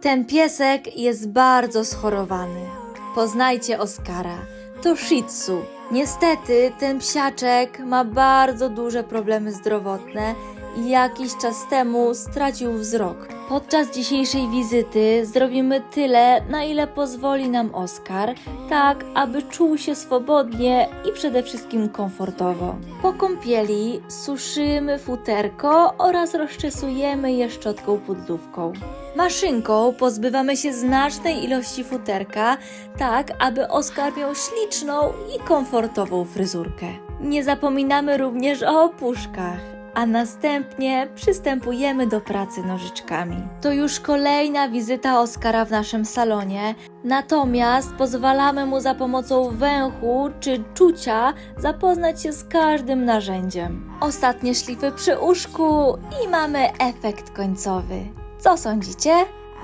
Ten piesek jest bardzo schorowany. Poznajcie Oskara. To Shih Tzu. Niestety ten psiaczek ma bardzo duże problemy zdrowotne i jakiś czas temu stracił wzrok. Podczas dzisiejszej wizyty zrobimy tyle, na ile pozwoli nam Oskar, tak aby czuł się swobodnie i przede wszystkim komfortowo. Po kąpieli suszymy futerko oraz rozczesujemy je szczotką puddówką. Maszynką pozbywamy się znacznej ilości futerka, tak aby Oskar miał śliczną i komfortową fryzurkę. Nie zapominamy również o opuszkach, a następnie przystępujemy do pracy nożyczkami. To już kolejna wizyta Oskara w naszym salonie, natomiast pozwalamy mu za pomocą węchu czy czucia zapoznać się z każdym narzędziem. Ostatnie szlify przy uszku i mamy efekt końcowy. Co sądzicie?